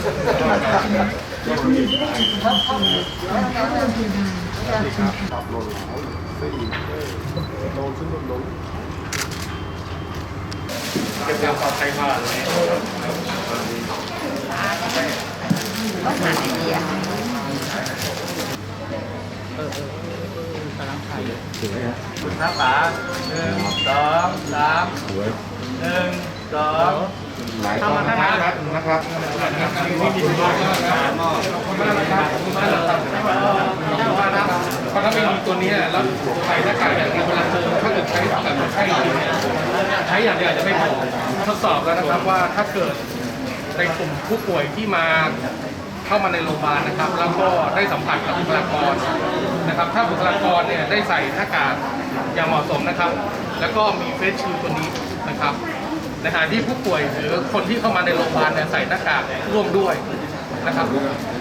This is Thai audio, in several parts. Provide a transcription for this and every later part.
รุณาใส่แมสถอดภาชนะและมือด้วยแอลกอฮอล์เจลก่อนเข้าโรงพยาบาลขอบคุณค่ะ đập luôn cái gì đôn xuống đôn đúng เก็บความปลอดภัยมาเลย ก็หาไอเดีย คุณครับป๋าหนึ่งสองสามหนึ่งสอง หลายคนนะครับนะครับ เพราะถ้าไม่มีตัวนี้แล้วใส่หน้ากากอย่างเดียวเวลาเจอถ้าเกิดใช้กับคนไข้จริงเนี่ใช้อย่างเดียวอาจจะไม่พอทดสอบแล้วนะครับว่าถ้าเกิดในกลุ่มผู้ป่วยที่มาเข้ามาในโรงพยาบาลนะครับ แล้วก็ได้สัมผัสกับบุคลากรนะครับ ถ้าบุคลากรเนี่ยได้ใส่หน้ากากอย่างเหมาะสมนะครับ แล้วก็มีเฟสชิลตัวนี้นะครับ ในขณะที่ผู้ป่วยหรือคนที่เข้ามาในโรงพยาบาลเนี่ยใส่หน้ากากร่วมด้วยนะครับ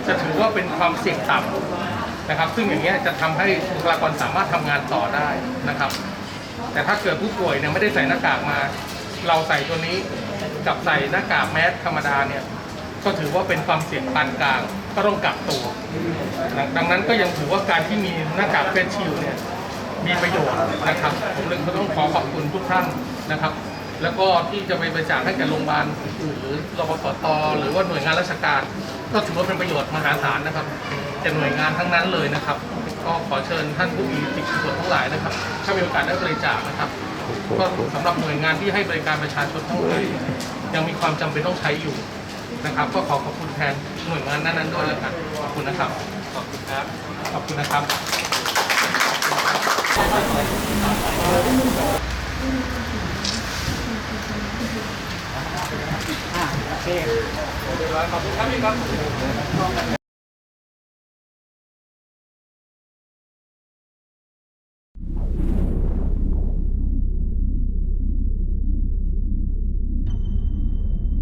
จะถือว่าเป็นความเสี่ยงต่ำนะครับ ซึ่งอย่างเงี้ยจะทำให้บุคลากรสามารถทำงานต่อได้นะครับ แต่ถ้าเกิดผู้ป่วยเนี่ยไม่ได้ใส่หน้ากากมา เราใส่ตัวนี้กับใส่หน้ากากแมสธรรมดาเนี่ยก็ถือว่าเป็นความเสี่ยงปานกลางก็ต้องกักตัว ดังนั้นก็ยังถือว่าการที่มีหน้ากากเฟสชิลเนี่ยมีประโยชน์นะครับ ผมเลยต้องขอขอบคุณทุกท่านนะครับ แล้วก็ที่จะไปบริจาคให้แก่โรงพยาบาลหรือรพสตหรือว่าหน่วยงานราชการ ก็ถือว่าเป็นประโยชน์มหาศาลนะครับแก่หน่วยงานทั้งนั้นเลยนะครับ ก็ขอเชิญท่านผู้มีจิตกุศลทั้งหลายนะครับ ถ้ามีโอกาสได้บริจาคนะครับก็สำหรับหน่วยงานที่ให้บริการประชาชนทั้งหลายยังมีความจำเป็นต้องใช้อยู่นะครับ ก็ขอขอบคุณแทนหน่วยงานนั้นๆด้วยแล้วกันขอบคุณนะครับขอบคุณครับขอบคุณนะครับ でもやっぱそういうのもあるんだ。